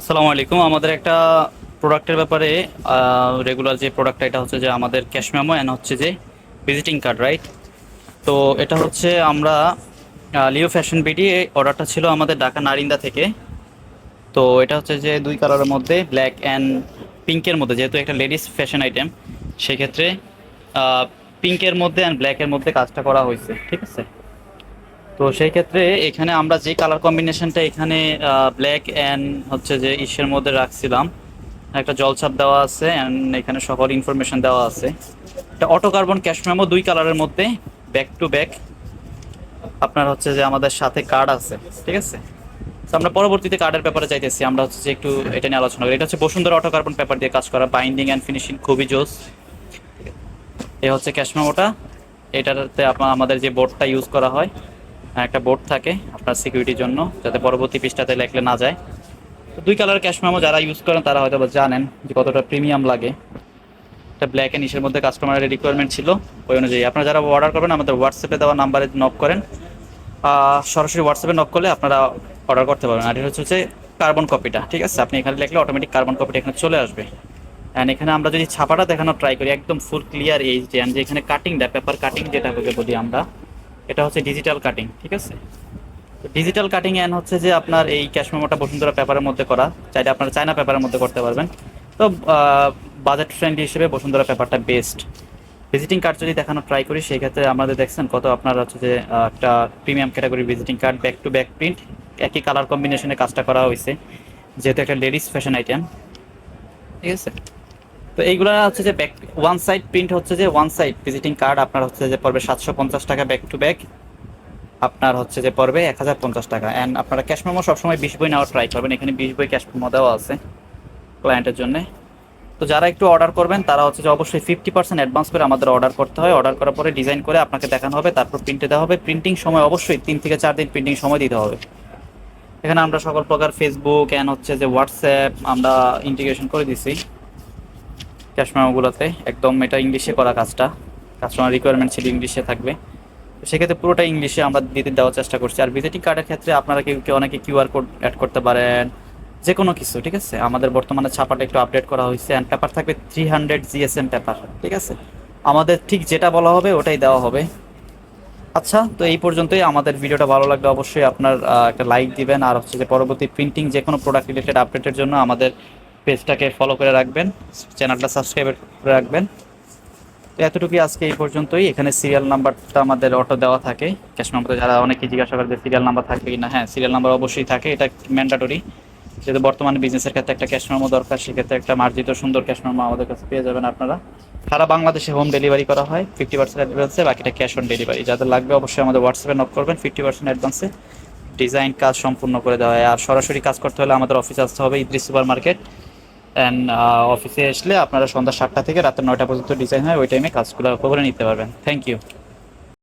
আসসালামু আলাইকুম। আমাদের একটা প্রোডাক্টের ব্যাপারে রেগুলার যে প্রোডাক্টটা এটা হচ্ছে যে আমাদের ক্যাশ মেমো অ্যান্ড হচ্ছে যে ভিজিটিং কার্ড রাইট তো এটা হচ্ছে আমরা লিও ফ্যাশন বিডি এই অর্ডারটা ছিল আমাদের ঢাকা নারিন্দা থেকে। তো এটা হচ্ছে যে দুই কালারের মধ্যে ব্ল্যাক অ্যান্ড পিঙ্কের মধ্যে, যেহেতু একটা লেডিস ফ্যাশন আইটেম সেক্ষেত্রে পিঙ্কের মধ্যে অ্যান্ড ব্ল্যাকের মধ্যে কাজটা করা হয়েছে, ঠিক আছে? তো সেই ক্ষেত্রে এখানে আমরা যে কালার কম্বিনেশনটা এখানে ব্ল্যাক অ্যান্ড হচ্ছে যে ইসের মধ্যে রাখছিলাম, একটা জলছাপ দেওয়া আছে অ্যান্ড এখানে সকল ইনফরমেশন দেওয়া আছে। এটা অটো কার্বন ক্যাশ দুই কালারের মধ্যে ব্যাক টু ব্যাক আপনার হচ্ছে যে আমাদের সাথে কার্ড আছে, ঠিক আছে? তো আমরা পরবর্তীতে কার্ডের ব্যাপারে চাইতেছি আমরা হচ্ছে যে একটু এটা নিয়ে আলোচনা করি। এটা হচ্ছে বসুন্ধরা অটো কার্বন পেপার দিয়ে কাজ করা বাইন্ডিং অ্যান্ড ফিনিশিং খুবই জোস। এ হচ্ছে ক্যাশ এটাতে আমাদের যে বোর্ডটা ইউজ করা হয় একটা বোর্ড থাকে আপনার সিকিউরিটির জন্য, যাতে পরবর্তী পৃষ্ঠাতে লেখলে না যায়। তো দুই কালার ক্যাশ মেমো যারা ইউজ করেন, তারা হয়তো জানেন যে কতটা প্রিমিয়াম লাগে। এটা ব্ল্যাক অ্যান্ড ইসের মধ্যে কাস্টমারের রিকোয়ারমেন্ট ছিল, ওই অনুযায়ী। আপনারা যারা অর্ডার করবেন, আমাদের হোয়াটসঅ্যাপে দেওয়া নাম্বারে নক করেন। সরাসরি হোয়াটসঅ্যাপে নক করলে আপনারা অর্ডার করতে পারবেন। আর এটা হচ্ছে কার্বন কপিটা ঠিক আছে? আপনি এখানে লিখলে অটোমেটিক কার্বন কপিটা এখানে চলে আসবে। অ্যান্ড এখানে আমরা যদি ছাপাটা দেখানো ট্রাই করি, একদম ফুল ক্লিয়ার এই যে এখানে কাটিংটা পেপার কাটিং যেটা বলি আমরা এটা হচ্ছে ডিজিটাল কাটিং ঠিক আছে? ডিজিটাল কাটিং এন্ড হচ্ছে যে আপনার এই ক্যাশ মেমোটা বসুন্ধরা পেপারের মধ্যে করা, চাইলে আপনারা চায়না পেপারের মধ্যে করতে পারবেন। তো বাজেট ফ্রেন্ডলি হিসেবে বসুন্ধরা পেপারটা বেস্ট ভিজিটিং কার্ড যদি দেখানো ট্রাই করি, সেই ক্ষেত্রে আমাদের দেখছেন কত আপনার হচ্ছে যে একটা premium category visiting card back to back print একই কালার কম্বিনেশনে কাজটা করা হয়েছে যেহেতু একটা লেডিস ফ্যাশন আইটেম ঠিক আছে? তো এইগুলো হচ্ছে যে ব্যাক ওয়ান সাইড প্রিন্ট হচ্ছে যে ওয়ান সাইড ভিজিটিং কার্ড আপনার হচ্ছে যে পড়বে সাতশো পঞ্চাশ টাকা ব্যাক টু ব্যাক আপনার হচ্ছে যে পড়বে এক হাজার পঞ্চাশ টাকা। অ্যান্ড আপনারা ক্যাশ মেমো সবসময় বিশ বই নেওয়ার ট্রাই করবেন, এখানে বিশ বই ক্যাশ মেমো দেওয়া আছে ক্লায়েন্টের জন্য। তো যারা একটু অর্ডার করবেন, তারা হচ্ছে যে অবশ্যই ফিফটি পার্সেন্ট অ্যাডভান্স করে আমাদের অর্ডার করতে হয়। অর্ডার করার পরে ডিজাইন করে আপনাকে দেখানো হবে, তারপর প্রিন্টে দেওয়া হবে। প্রিন্টিং সময় অবশ্যই তিন থেকে চার দিন প্রিন্টিং সময় দিতে হবে। এখানে আমরা সকল প্রকার ফেসবুক অ্যান্ড হচ্ছে যে হোয়াটসঅ্যাপ আমরা ইন্টিগ্রেশন করে দিছি। ক্যাশ মেমোগুলোতে একদম এটা ইংলিশে করা কাজটা। কাস্টমার রিকোয়ারমেন্ট ছিল ইংলিশে থাকবে। তো সেক্ষেত্রে পুরোটা ইংলিশে আমরা দিতে দেওয়ার চেষ্টা করছি। আর ভিজিটিং কার্ডের ক্ষেত্রে আপনারা কেউ কেউ অনেকে কিউআর কোড অ্যাড করতে পারেন যে কোনো কিছু, ঠিক আছে? আমাদের বর্তমানে ছাপাটা একটু আপডেট করা হয়েছে। অ্যান্ড পেপার থাকবে থ্রি হান্ড্রেড জিএসএম পেপার ঠিক আছে? আমাদের ঠিক যেটা বলা হবে ওটাই দেওয়া হবে। আচ্ছা তো এই পর্যন্তই। আমাদের ভিডিওটা ভালো লাগলে অবশ্যই আপনার একটা লাইক দিবেন। আর হচ্ছে যে পরবর্তী প্রিন্টিং যে কোনো প্রোডাক্ট রিলেটেড আপডেটের জন্য আমাদের পেজটাকে ফলো করে রাখবেন চ্যানেলটা সাবস্ক্রাইব করে রাখবেন। তো এতটুকুই আজকে এই পর্যন্তই। এখানে সিরিয়াল নাম্বারটা আমাদের অটো দেওয়া থাকে। ক্যাশ নাম্বারে যারা অনেকে জিজ্ঞাসা করে যে সিরিয়াল নাম্বার থাকবে কিনা হ্যাঁ সিরিয়াল নাম্বার অবশ্যই থাকে। এটা ম্যান্ডাটরি যেহেতু বর্তমানে বিজনেসের ক্ষেত্রে একটা ক্যাশ মেমো দরকার, সেক্ষেত্রে একটা মার্জিত সুন্দর ক্যাশ মেমো আমাদের কাছে পেয়ে যাবেন আপনারা। সারা বাংলাদেশে হোম ডেলিভারি করা হয় ফিফটি পার্সেন্ট অ্যাডভান্সে বাকিটা ক্যাশ অন ডেলিভারি যাদের লাগবে অবশ্যই আমাদের হোয়াটসঅ্যাপে নক করবেন ফিফটি পার্সেন্ট অ্যাডভান্সে ডিজাইন কাজ সম্পূর্ণ করে দেওয়া হয়। আর সরাসরি কাজ করতে হলে আমাদের অফিসে আসতে হবে, ইদ্রিস সুপার মার্কেট অ্যান্ড অফিসে আসলে আপনারা সন্ধ্যা সাতটা থেকে রাতের নয়টা পর্যন্ত ডিজাইন হয়, ওই টাইমে কাজগুলো করে নিতে পারবেন। Thank you